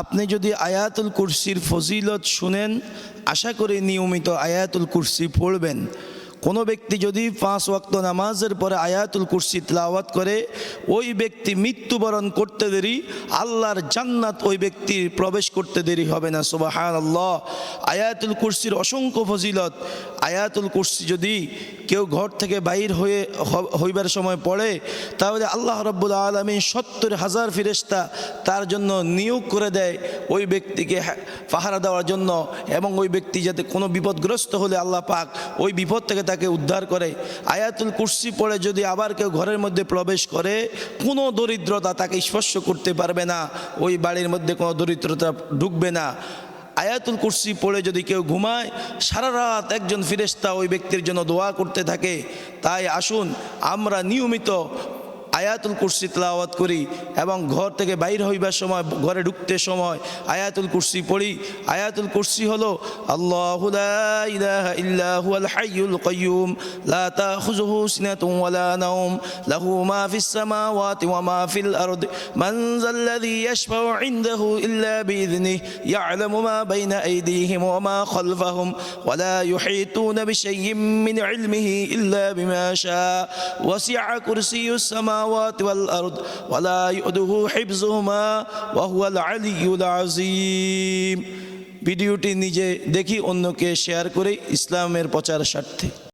আপনি যদি আয়াতুল কুরসির ফজিলত শুনেন, আশা করি নিয়মিত আয়াতুল কুরসি পড়বেন। কোনো ব্যক্তি যদি পাঁচ ওয়াক্ত নামাজের পরে আয়াতুল কুরসি তেলাওয়াত করে, ওই ব্যক্তি মৃত্যুবরণ করতে দেরি, আল্লাহর জান্নাত ওই ব্যক্তির প্রবেশ করতে দেরি হবে না সুবাহান আল্লাহ আয়াতুল কুরসির অসংখ্য ফজিলত, আয়াতুল কুরসি যদি কেউ ঘর থেকে বাইর হয়ে হইবার সময় পড়ে, তাহলে আল্লাহ রব্বুল আলমী সত্তর হাজার ফিরেস্তা তার জন্য নিয়োগ করে দেয় ওই ব্যক্তিকে পাহারা দেওয়ার জন্য এবং ওই ব্যক্তি যাতে কোনো বিপদগ্রস্ত হলে আল্লাহ পাক ওই বিপদ থেকে তাকে উদ্ধার করে। আয়াতুল কুরসি পড়ে যদি আবার কেউ ঘরের মধ্যে প্রবেশ করে, কোনো দরিদ্রতা তাকে স্পর্শ করতে পারবে না, ওই বাড়ির মধ্যে কোনো দরিদ্রতা ঢুকবে না। আয়াতুল কুরসি পড়ে যদি কেউ ঘুমায়, সারা রাত একজন ফিরেস্তা ওই ব্যক্তির জন্য দোয়া করতে থাকে। তাই আসুন, আমরা নিয়মিত আয়াতুল কুরসি তেলাওয়াত করি এবং ঘর থেকে বাইর হইবার সময়, ঘরে ঢুকতে সময় আয়াতুল কুরসি পড়ি। আয়াতুল কুরসি হলো ইল্লা বিমা ওয়াল আরদ ওয়া লা ইউদুহু হিফযুহুমা ওয়া হুয়াল ভিডিওটি নিজে দেখি, অন্যকে শেয়ার করে ইসলামের প্রচার স্বার্থে।